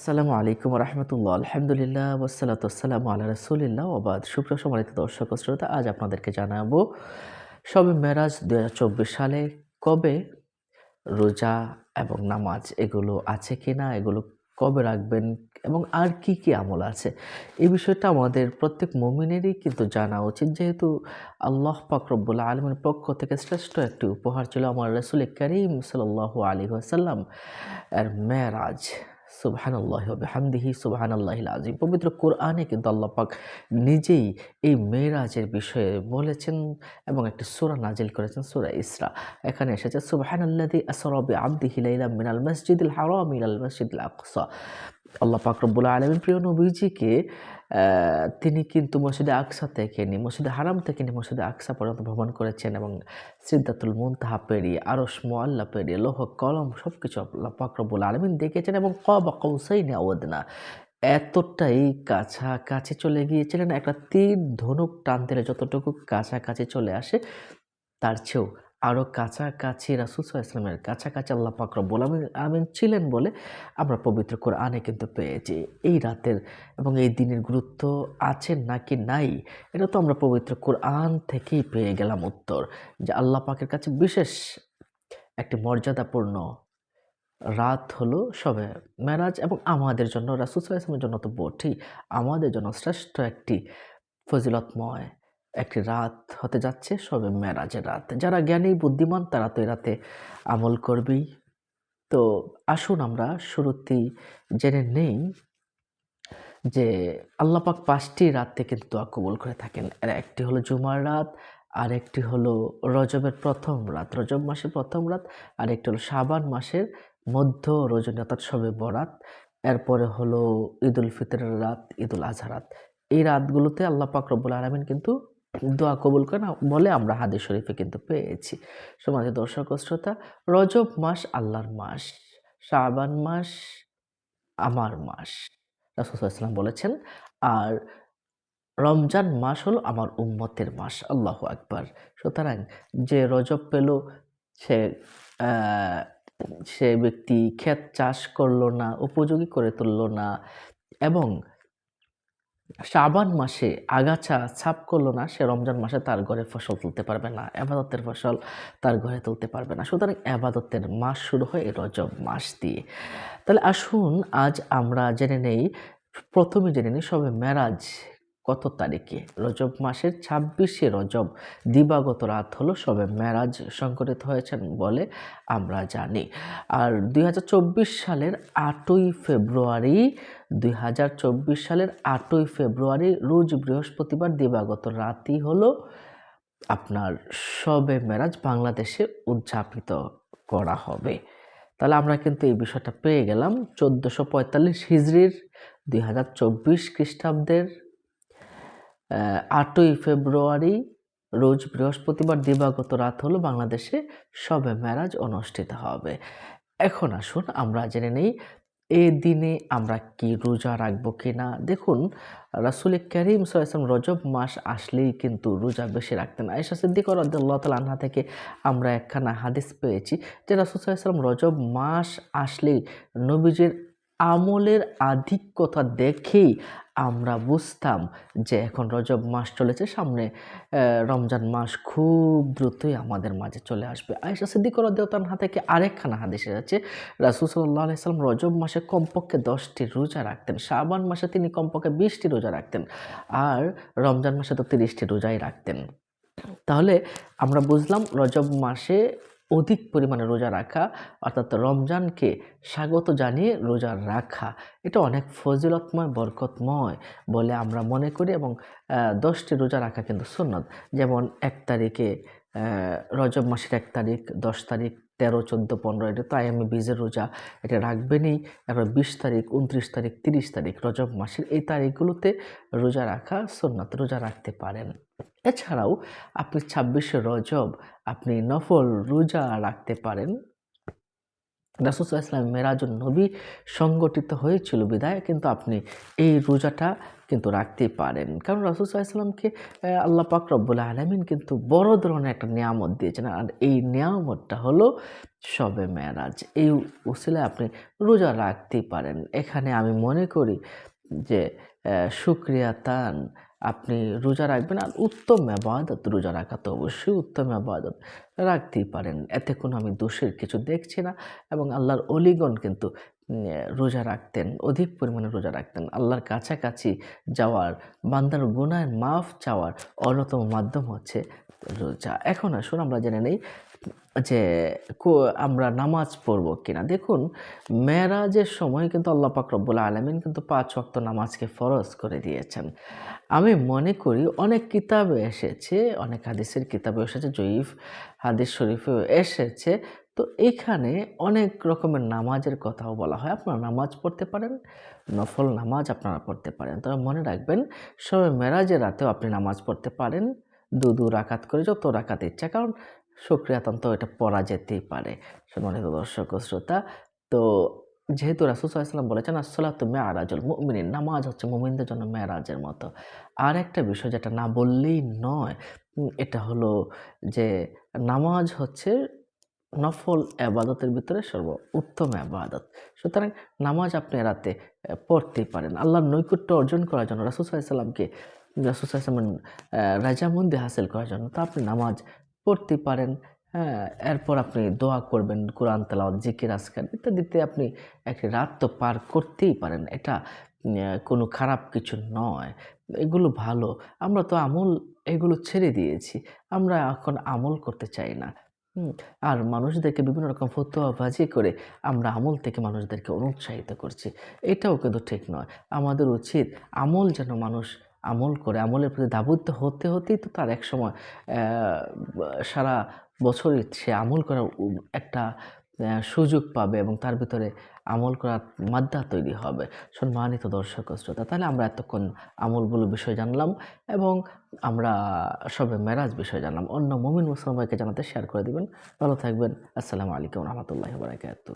আসসালামু আলাইকুম রহমতুল্লাহ। আলহামদুলিল্লাহ ওসালাত আসসালামু আল্লাহ রসুলিল্লাহ ওবাদ সুপ্রিয় সম্মানিত দর্শক শ্রোতা, আজ আপনাদেরকে জানাব সবে মেরাজ দু হাজার চব্বিশ সালে কবে রোজা এবং নামাজ, এগুলো আছে কি না এগুলো কবে রাখবেন এবং আর কি কি আমল আছে? এই বিষয়টা আমাদের প্রত্যেক মমিনেরই কিন্তু জানা উচিত, যেহেতু আল্লাহ পাকরব্বুল্লা আলমের পক্ষ থেকে শ্রেষ্ঠ একটি উপহার ছিল আমার রসুল করিম সাল্লাহ আলী আসাল্লাম এর মেরাজ। সুবাহানাল্লাহ হামদিহি সুবাহানাল্লাহ আজিম পবিত্র কোরআনে কিন্তু আল্লাহ পাক নিজেই এই মেয়েরাজের বিষয়ে বলেছেন এবং একটি সুরা নাজিল করেছেন, সুরা ইসরা। এখানে এসেছে সুবাহানাল্লাদি আসরবি আবদিহি লাইলা মিনাল মসজিদুল হারাম মিনাল মসজিদুল আকসা। আল্লাহ পাক আলমীর প্রিয় নবীজিকে তিনি কিন্তু মসজিদে আকসা থেকে নিয়ে মসজিদে হারাম থেকে নিয়ে মসজিদে আকসা পর্যন্ত ভ্রমণ করেছেন এবং সিদ্ধাতুল মুনতাহা পেরিয়ে আরস মোয়াল্লা পেরিয়ে, লোহ কলম সব কিছু আল্লাহ পাক রব্বুল আলমিন দেখেছেন এবং কবা কৌসাইনে আওয়াদনা এতটাই কাছাকাছি চলে গিয়েছিলেন, একটা তীর ধনুক টান দিলে যতটুকু কাছাকাছি চলে আসে, তার চেয়েও আরও কাছাকাছি রাসুসা ইসলামের কাছাকাছি আল্লাহ পাক রব্বুল আমিন ছিলেন বলে আমরা পবিত্র কোরআনে কিন্তু পেয়েছি। এই রাতের এবং এই দিনের গুরুত্ব আছে নাকি নাই, এটা তো আমরা পবিত্র কোরআন থেকেই পেয়ে গেলাম উত্তর যে আল্লাহ পাকের কাছে বিশেষ একটি মর্যাদাপূর্ণ রাত হলো সবে মেরাজ এবং আমাদের জন্য রাসুসা ইসলামের জন্য তো বটেই, আমাদের জন্য শ্রেষ্ঠ একটি ফজিলতময় একটি রাত হতে যাচ্ছে, সবে মেরাজের রাত। যারা জ্ঞানী, বুদ্ধিমান, তারা তো রাতে আমল করবেই। তো আসুন আমরা শুরুতেই জেনে নেই যে আল্লাপাক পাঁচটি রাতে কিন্তু দোয়া কবুল করে থাকেন। এর একটি হলো জুমার রাত, আর একটি হলো রজবের প্রথম রাত, রজব মাসের প্রথম রাত, আর একটি হলো শাবান মাসের মধ্য রজনী, অর্থাৎ সবে বরাত। এরপরে হলো ঈদুল ফিতরের রাত, ঈদুল আজহা রাত। এই রাতগুলোতে আল্লাহ পাক রব্বুল আলমিন কিন্তু দোয়া কবুল করেন বলে আমরা হাদিস শরীফে কিন্তু পেয়েছি। সমাজের দর্শক শ্রোতা, রজব মাস আল্লাহর মাস, শাবান মাস আমার মাস। রাসুসাল্লাম বলেছেন, আর রমজান মাস হলো আমার উম্মতের মাস। আল্লাহ আকবার। সুতরাং যে রজব পেল, সে সে ব্যক্তি ক্ষেত চাষ করল না, উপযোগী করে তুললো না, এবং শাবান মাসে আগাছা ছাপ করল না, সে রমজান মাসে তার ঘরে ফসল তুলতে পারবে না, আবাদতের ফসল তার ঘরে তুলতে পারবে না। সুতরাং আবাদতের মাস শুরু হয় রজব মাস দিয়ে। তাহলে আসুন, আজ আমরা জেনে নেই, প্রথমে জেনে নিই সবে মেরাজ কত তারিখে রজব মাসের ছাব্বিশে রজব দিবাগত রাত হলো সবে মেরাজ সংকটিত হয়েছেন বলে আমরা জানি। আর দুই হাজার চব্বিশ সালের আটই ফেব্রুয়ারি, দুই হাজার চব্বিশ সালের আটই ফেব্রুয়ারি রোজ বৃহস্পতিবার দিবাগত রাতই হলো আপনার সবে মেরাজ বাংলাদেশে উদযাপিত করা হবে। তাহলে আমরা কিন্তু এই বিষয়টা পেয়ে গেলাম। চোদ্দোশো পঁয়তাল্লিশ হিজড়ির দুই হাজার চব্বিশ খ্রিস্টাব্দের আটই ফেব্রুয়ারি রোজ বৃহস্পতিবার দিবাগত রাত হলো বাংলাদেশে সবে মেরাজ অনুষ্ঠিত হবে। এখন আসুন আমরা জেনে নেই, এ দিনে আমরা কি রোজা রাখব কি না দেখুন, রাসুল করিম সাল্লাম রজব মাস আসলেই কিন্তু রোজা বেশি রাখতেন। আয়সা সিদ্দিক রদ্দাল্লাহ তাল আনহা থেকে আমরা একখানা হাদিস পেয়েছি যে রাসুল সাল্লাম রজব মাস আসলেই নবীজির আমলের আধিক্যতা দেখেই আমরা বুঝতাম যে এখন রজব মাস চলেছে, সামনে রমজান মাস খুব দ্রুতই আমাদের মাঝে চলে আসবে। আয়েশা সিদ্দিক রদ্দান থেকে আরেকখানা হাদিস এসেছে। রাসুল সাল্লাহ আলাইসাল্লাম রজব মাসে কমপক্ষে দশটি রোজা রাখতেন। শাবান মাসে তিনি কমপক্ষে বিশটি রোজা রাখতেন আর রমজান মাসে তো তিরিশটি রোজাই রাখতেন। তাহলে আমরা বুঝলাম রজব মাসে অধিক পরিমাণে রোজা রাখা, অর্থাৎ রমজানকে স্বাগত জানিয়ে রোজা রাখা, এটা অনেক ফজিলতময়, বরকতময় বলে আমরা মনে করি এবং দশটি রোজা রাখা কিন্তু সুন্নত। যেমন এক তারিখে রজব মাসের এক তারিখ, দশ তারিখ তেরো, চোদ্দ, পনেরো, এটা তো আইএমএ বীজের রোজা। এটা রাখবেনই। এবার বিশ তারিখ, উনত্রিশ তারিখ, তিরিশ তারিখ রজব মাসের এই তারিখগুলোতে রোজা রাখা সুন্নত, রোজা রাখতে পারেন। এছাড়াও আপনি ছাব্বিশে রজব, আপনি নফল রোজা রাখতে পারেন। রাসুসাল্লাহ ইসলাম মেরাজুন নবী সংগঠিত হয়েছিল বিদায়, কিন্তু আপনি এই রোজাটা কিন্তু রাখতে পারেন। কারণ রাসুসাল্লাহ ইসলামকে আল্লাহ পাক রব্বুল আলমিন কিন্তু বড় ধরনের একটা নিয়ামত দিয়েছেন। আর এই নিয়ামতটা হলো সবে মেরাজ। এই উসিলায় আপনি রোজা রাখতেই পারেন। এখানে আমি মনে করি যে সুক্রিয়া তান আপনি রোজা রাখবেন আর উত্তম আবাদত রোজা রাখা তো অবশ্যই উত্তম আবাদত। রাখতেই পারেন, এতে কোনো আমি দোষের কিছু দেখছি না এবং আল্লাহর অলিগণ কিন্তু রোজা রাখতেন, অধিক পরিমাণে রোজা রাখতেন। আল্লাহর কাছাকাছি যাওয়ার, বান্দার গুনায় মাফ চাওয়ার অন্যতম মাধ্যম হচ্ছে রোজা। এখন আসুন আমরা জেনে নেই যে আমরা নামাজ পড়ব কিনা। দেখুন মেরাজের সময় কিন্তু আল্লাহ পাক আলমিন কিন্তু পাঁচ ওয়াক্ত নামাজকে ফরজ করে দিয়েছেন। আমি মনে করি অনেক কিতাবে এসেছে, অনেক হাদিসের কিতাবে এসেছে, জয়ীফ হাদিস শরীফেও এসেছে। তো এখানে অনেক রকমের নামাজের কথাও বলা হয়। আপনারা নামাজ পড়তে পারেন, নফল নামাজ আপনারা পড়তে পারেন। তবে মনে রাখবেন, সবে মেরাজের রাতেও আপনি নামাজ পড়তে পারেন। দু দু রাকাত করে যত রাকাত ইচ্ছা। কারণ সক্রিয়াতন্ত্র এটা পড়া যেতেই পারে, সম্মানিত দর্শক শ্রোতা। তো যেহেতু রাসুসাল্লাম বলেছেন, আসসালাত মেয়ারাজুল মুমিনিন নামাজ হচ্ছে মুমিনদের জন্য মেয়ারাজের মতো। আর একটা বিষয় যেটা না বললেই নয় এটা হলো যে নামাজ হচ্ছে নফল আবাদতের ভিতরে সর্ব উত্তম আবাদত সুতরাং নামাজ আপনি রাতে পড়তেই পারেন। আল্লাহর নৈকুট্য অর্জন করার জন্য রাসুসাল্লামকে রাসুসাল্লামের রাজামন্দি হাসিল করার জন্য তা আপনি নামাজ পড়তে পারেন। হ্যাঁ এরপর আপনি দোয়া করবেন, কোরআন তালাওয়াত, জিকির আসকার ইত্যাদিতে আপনি একটি রাত তো পার করতেই পারেন। এটা কোনো খারাপ কিছু নয়। এগুলো ভালো। আমরা তো আমল, এগুলো ছেড়ে দিয়েছি। আমরা এখন আমল করতে চাই না। আর মানুষদেরকে বিভিন্ন রকম ফতোয়াবাজি করে আমরা আমল থেকে মানুষদেরকে অনুৎসাহিত করছি। এটাও কিন্তু ঠিক নয়। আমাদের উচিত আমল যেন মানুষ আমল করে, আমলের প্রতি দাবদ্ধ হতে হতেই তো তার এক সময় সারা বছরই সে আমল করার একটা সুযোগ পাবে এবং তার ভিতরে আমল করার মাদ্দা তৈরি হবে। সম্মানিত দর্শক শ্রোতা, তাহলে আমরা এতক্ষণ আমলগুলো বিষয় জানলাম এবং আমরা সবে মেরাজ বিষয় জানলাম। অন্য মমিন মুসলমানকে জানাতে শেয়ার করে দিবেন। ভালো থাকবেন। আসসালামু আলাইকুম রহমতুল্লাহ বারাকাতু